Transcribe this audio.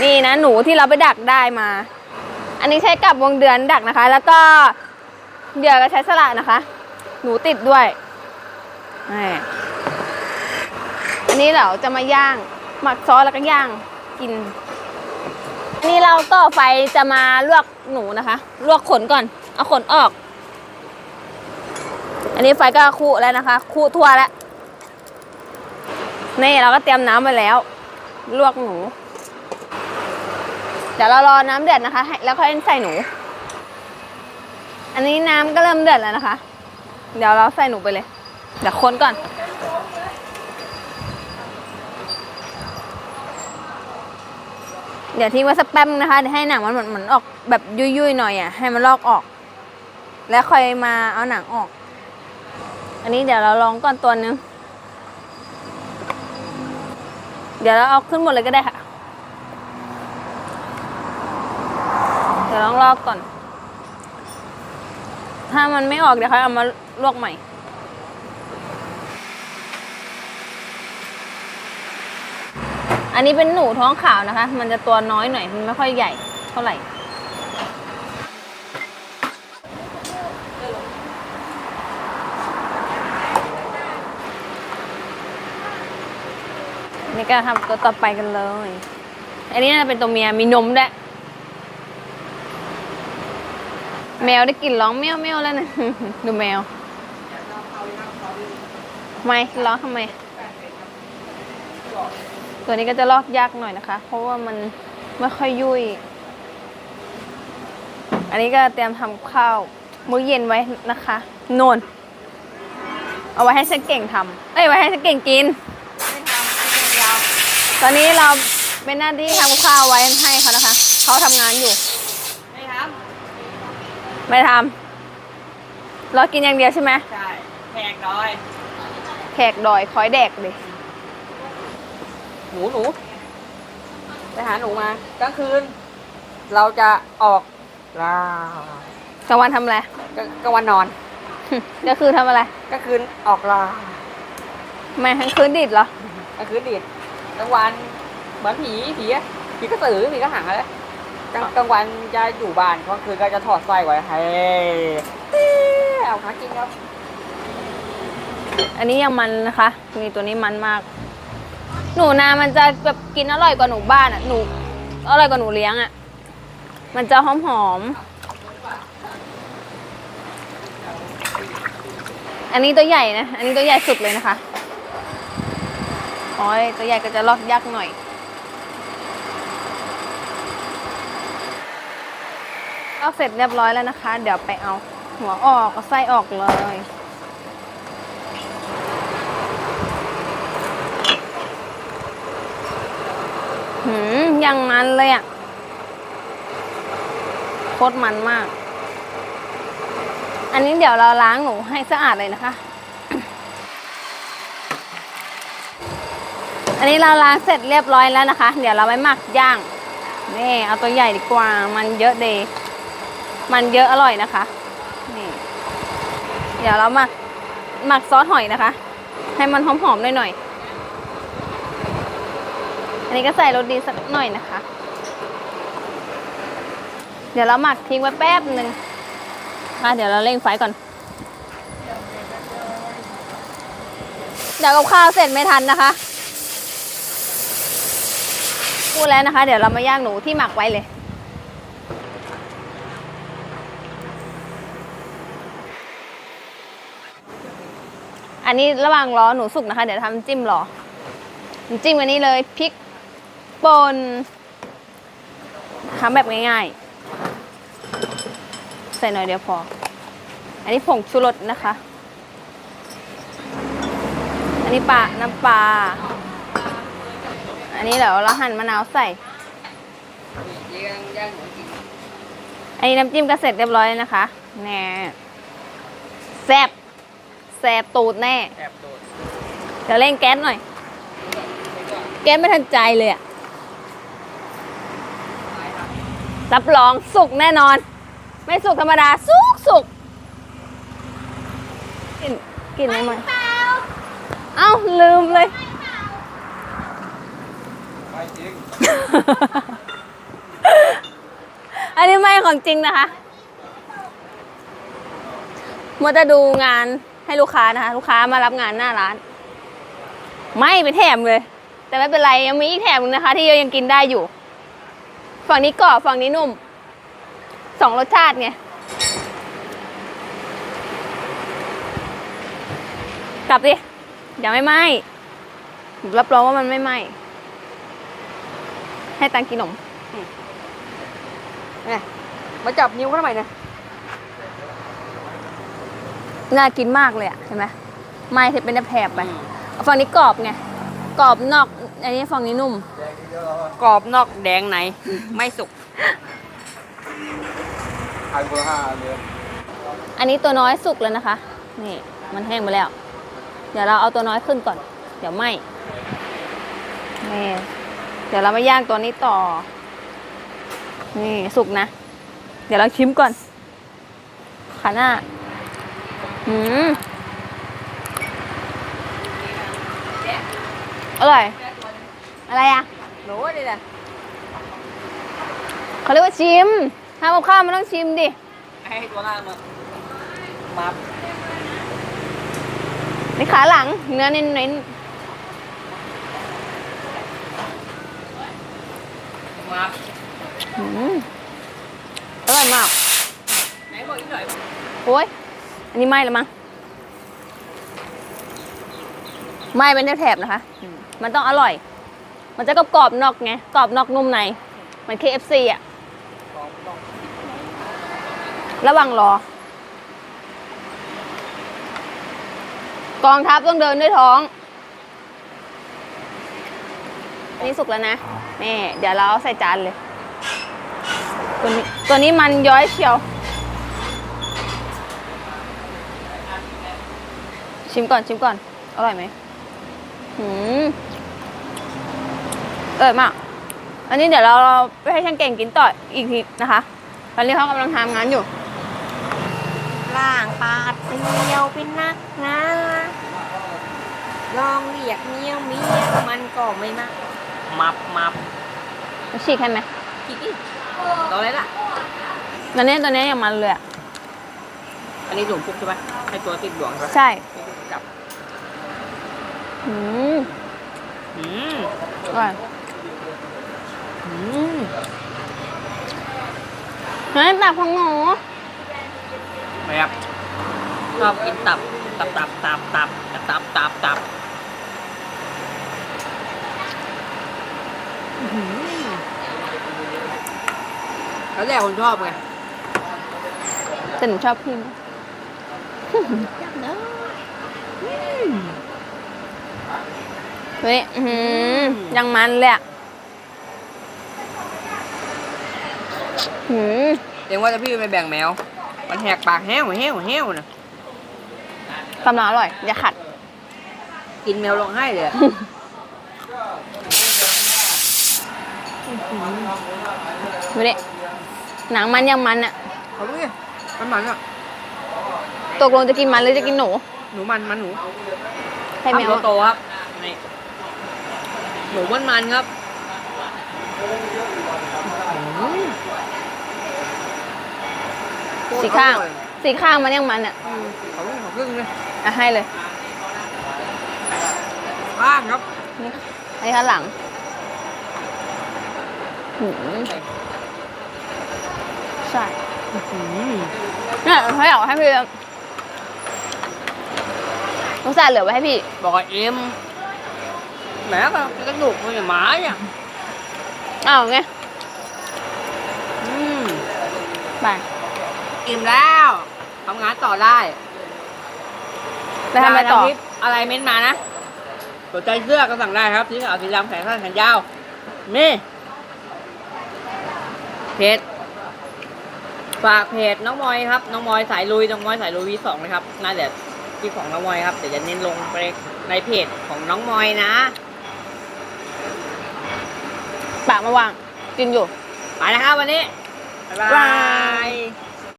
นี่นะหนูที่เราไปดักได้มา อันนี้ใช้กับวงเดือนดักนะคะ แล้วก็เดี๋ยวก็ใช้สละนะคะ หนูติดด้วยนี่อันนี้เราจะมาย่าง หมักซอสแล้วก็ย่างกิน นี่เราต่อไฟจะมาลวกหนูนะคะ ลวกขนก่อน เอาขนออก อันนี้ไฟก็คู่แล้วนะคะ คู่ทั่วแล้ว นี่เราก็เตรียมน้ำไว้แล้ว ลวกหนู ดี๋ยวเรารอน้ำเดือดนะคะ แล้วค่อยใส่หนู อันนี้น้ำก็เริ่มเดือดแล้วนะคะ เดี๋ยวเราใส่หนูไปเลย เดี๋ยวคนก่อน เดี๋ยวทิ้งไว้สักแป๊บนะคะเดี๋ยวให้หนังมันเหมือนมือนออกแบบยุ่ยๆหน่อยอะ ให้มันลอกออก แล้วค่อยมาเอาหนังออก อันนี้เดี๋ยวเราลองก่อนตัวนึง เดี๋ยวเราเอาขึ้นหมดเลยก็ได้ค่ะ ดี๋ยวลองลอกก่อน ถ้ามันไม่ออกเดี๋ยวค่อยเอามาลวกใหม่อันนี้เป็นหนูท้องขาวนะคะ มันจะตัวน้อยหน่อย มันไม่ค่อยใหญ่เท่าไหร่ นี่ก็ทำตัวต่อไปกันเลย อันนี้น่าจะเป็นตัวเมีย มีนมด้วย แมวได้กลิ่นร้องเมียวเมียวแล้วนะ ดูแมวไม่ร้องทำไม ตัวนี้ก็จะลอกยากหน่อยนะคะ เพราะว่ามันไม่ค่อยยุ่ย อันนี้ก็เตรียมทำข้าวมื้อเย็นไว้นะคะนนเอาไว้ให้ฉันเก่งทำเอ้ยไว้ให้ฉันเก่งกิน ตอนนี้เราเป็นหน้าที่ทำข้าวไว้ให้เขานะคะ เขาทำงานอยู่ ไม่ทำเรากินอย่างเดียวใช่ไหมำใช่แขกน้อยแขกดอยคอยแดกเลยหนูหนูไปหาหนูมากลางคืน เราจะออกลากลางวันทำอะไรกลางกลางวันนอนก็คือทำอะไรกลางคืนออกลาไม่ทั้งคืนดิดเหรอกลางคืนดีดกลางวันเหมือนผีผีอะผีกระสือผีกระหังอะไร กลางกลางวันจะอยู่บ้านกลางคืนก็จะถอดสร้อยไว้ให้เอาหากินครับ อันนี้ยังมันนะคะนี่ตัวนี้มันมาก หนูนา มันจะแบบกินอร่อยกว่าหนูบ้านอะ หนูอร่อยกว่าหนูเลี้ยงอะ มันจะหอมหอมๆอันนี้ตัวใหญ่นะ อันนี้ตัวใหญ่สุดเลยนะคะ อ๋อยตัวใหญ่ก็จะลอกยากหน่อย ลอกเสร็จเรียบร้อยแล้วนะคะ เดี๋ยวไปเอาหัวออกไส้ออกเลยหืมยังมันเลยอะโคตรมันมาก อันนี้เดี๋ยวเราล้างหนูให้สะอาดเลยนะคะ อันนี้เราล้างเสร็จเรียบร้อยแล้วนะคะ เดี๋ยวเราไปหมักย่างนี่เอาตัวใหญ่ดีกว่ามันเยอะเดย มันเยอะอร่อยนะคะ นี่ เดี๋ยวเรามักหมักซอสหอยนะคะ ให้มันหอมๆหน่อยๆ อันนี้ก็ใส่รสดีสักหน่อยนะคะ เดี๋ยวเราหมักทิ้งไว้แป๊บหนึ่งมาเดี๋ยวเราเร่งไฟก่อน เดี๋ยวกับข้าวเสร็จไม่ทันนะคะ พูดแล้วนะคะ เดี๋ยวเรามาย่างหนูที่หมักไว้เลย อันนี้ระหว่างรอหนูสุกนะคะ เดี๋ยวทำจิ้มรอจิ้มอันนี้เลยพริกป่นทำแบบง่ายๆ ใส่หน่อยเดียวพอ อันนี้ผงชูรสนะคะ อันนี้ปลาน้ำปลา อันนี้เดี๋ยวเราหั่นมะนาวใส่ อันนี้น้ำจิ้มก็เสร็จเรียบร้อยแล้วนะคะ แน่แซ่บ แซ่บตูดแน่ แอบโดดเดี๋ยวเร่งแก๊สหน่อย แก๊สไม่ทันใจเลยอะรับรองสุกแน่นอน ไม่สุกธรรมดา สุกสุกกินกินได้ไหมเอ้า ลืมเลย ไปจริงของจริงนะคะมัวจะดูงาน ให้ลูกค้านะคะ ลูกค้ามารับงานหน้าร้าน ไม่ไปแถมเลย แต่ไม่เป็นไรยังมีอีกแถมนึงนะคะ ที่ยังกินได้อยู่ ฝั่งนี้กรอบฝั่งนี้นุ่มสองรสชาติไงกลับดิอย่าไม่ไหมรับรองว่ามันไม่ไหมให้ตังกินขนมเนี่ยมาจับนิ้วเขาทำไมเนี่ย น่ากินมากเลยอะเห็นไหมไหม่เป็นแผบๆไปเอาฝั่งนี้กรอบไงกรอบนอก อันนี้ฝั่งนี้นุ่ม กรอบนอกแดงในไม่สุกขายคนละห้าเลยอันนี้ตัวน้อยสุกแล้วนะคะ นี่มันแห้งไปแล้ว เดี๋ยวเราเอาตัวน้อยขึ้นก่อน เดี๋ยวไหมนี่เดี๋ยวเรามาย่างตัวนี้ต่อ นี่สุกนะ เดี๋ยวเราชิมก่อนขาหน้า อืมอร่อย อะไรอะหนูนี่แหละเขาเรียกว่าชิมทำกับข้าวมันต้องชิมดิ ให้ตัวล่างมามาในขาหลัง เนื้อเน้นมาๆอืมอร่อยมาก ไหนบอกอีกหน่อยโอ้ย อันนี้ไหม้แล้วมั้งไหม้เป็นแถบๆนะคะ มันต้องอร่อย มันจะกรอบๆนอกไงกรอบนอกนุ่มในเหมือน KFC อะระวังรอกองทัพต้องเดินด้วยท้อง อันนี้สุกแล้วนะนี่เดี๋ยวเราเอาใส่จานเลย ตัวนี้ตัวนี้มันย้อยเชียว ชิมก่อนชิมก่อน อร่อยไหมหืมอร่อยมาก อันนี้เดี๋ยวเราไปให้ช่างเก่งกินต่ออีกทีนะคะ ตอนนี้เขากำลังทำงานอยู่ล่างปาดเตียวเป็นนักนะลองเรียกเมียวเมียวมันก็ไม่มามับมับฉีกให้ไหมกี่กี่ตัวอะไรล่ะตอนนี้ตอนนี้ยังมันเลยอะอันนี้หลวงพุกใช่ไหมให้ตัวติดหลวงใช่ไหมใช่จับ หืมอืมอร่อยอืมเฮ้ยตับของหนูแบบชอบกินตับ ตับตับตับตับตับตับตับแล้วแต่คนชอบไงแต่หนูชอบพี่มาก เฮ้ยอื้อหือยังมันเลยอะหืมเองว่าจะพี่ไปแบ่งแมว มันแหกปากแห้วแห้วแห้วนะกำลังอร่อย อย่าขัด กินแมวลงให้เลยอะดูดิหนังมันยังมันอะเขาดูดิมันมันอะตกลงจะกินมันหรือจะกินหนู หนูมันมันหนูให้แมวทำโตๆครับนี่ หนูมันมันครับอืมสีข้างอร่อยสีข้างมันยังมันอะอืมเขาลูกเขาครึ่งเลยอะให้เลย ข้างครับนี่อันนี้ข้างหลังหืมใช่เนี่ยเขาอยากให้พี่สงสารเหลือไว้ให้พี่ บอกว่าเอ็ม แหมก็กระดูกมันอย่างหมาเนี่ยอ้าวไงอืมไปอิ่มแล้วทำงานต่อได้ไปทำอะไรต่อ ด้น้ำพริกอะไรเม้นมานะสนใจเสื้อก็สั่งได้ครับสีขาวสีดำแขนสั้นแขนยาวนี่เพจฝากเพจน้องมอยครับ น้องมอยสายลุยน้องมอยสายลุยวีสองนะครับน่าจะที่ของน้องมอยครับเดี๋ยวจะเน้นลงไปในเพจของน้องมอยนะ ปากมาวาง กินอยู่ไปนะครับวันนี้ บ๊ายบาบ๊ายบายย